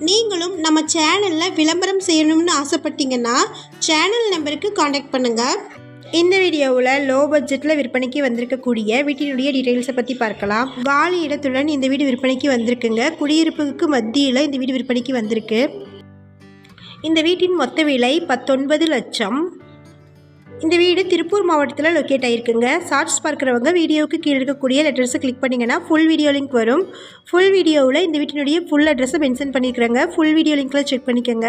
நீங்களும் நம்ம சேனலில் விளம்பரம் செய்யணும்னு ஆசைப்பட்டீங்கன்னா சேனல் நம்பருக்கு காண்டாக்ட் பண்ணுங்கள் இந்த வீடியோவில் லோ பட்ஜெட்டில் விற்பனைக்கு வந்திருக்கக்கூடிய வீட்டினுடைய டீட்டெயில்ஸை பற்றி பார்க்கலாம். வாலி இடத்துடன் இந்த வீடு விற்பனைக்கு வந்திருக்குங்க. குடியிருப்புக்கு மத்தியில் இந்த வீடு விற்பனைக்கு வந்திருக்கு. இந்த வீட்டின் மொத்த விலை பத்தொன்பது லட்சம். இந்த வீடு திருப்பூர் மாவட்டத்தில் லொக்கேட் ஆகிருக்குங்க ஷார்ட்ஸ் பார்க்குறவங்க வீடியோவுக்கு கீழே இருக்கக்கூடிய லெட்டர்ஸை கிளிக் பண்ணிங்கன்னா ஃபுல் வீடியோ லிங்க் வரும். ஃபுல் வீடியோவில் இந்த வீட்டினுடைய ஃபுல் அட்ரஸை மென்ஷன் பண்ணியிருக்கிறாங்க ஃபுல் வீடியோ லிங்க்கில் செக் பண்ணிக்கோங்க.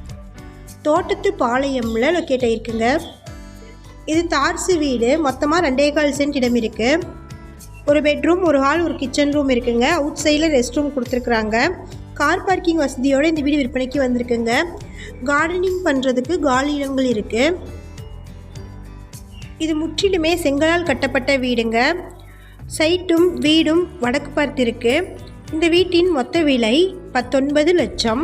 தோட்டத்து பாளையம்ல லொக்கேட் ஆகிருக்குங்க இது தார்சு வீடு. மொத்தமாக ரெண்டே கால் சென்ட் இடம் இருக்குது ஒரு பெட்ரூம் ஒரு ஹால் ஒரு கிச்சன் ரூம் இருக்குங்க. அவுட் சைடில் ரெஸ்ட் ரூம் கொடுத்துருக்குறாங்க. கார் பார்க்கிங் வசதியோடு இந்த வீடு விற்பனைக்கு வந்திருக்குங்க. கார்டனிங் பண்ணுறதுக்கு காலி இடங்கள் இருக்குது இது முற்றிலுமே செங்கலால் கட்டப்பட்ட வீடுங்க. சைட்டும் வீடும் வடக்கு பார்த்து இருக்குது இந்த வீட்டின் மொத்த விலை பத்தொன்பது லட்சம்.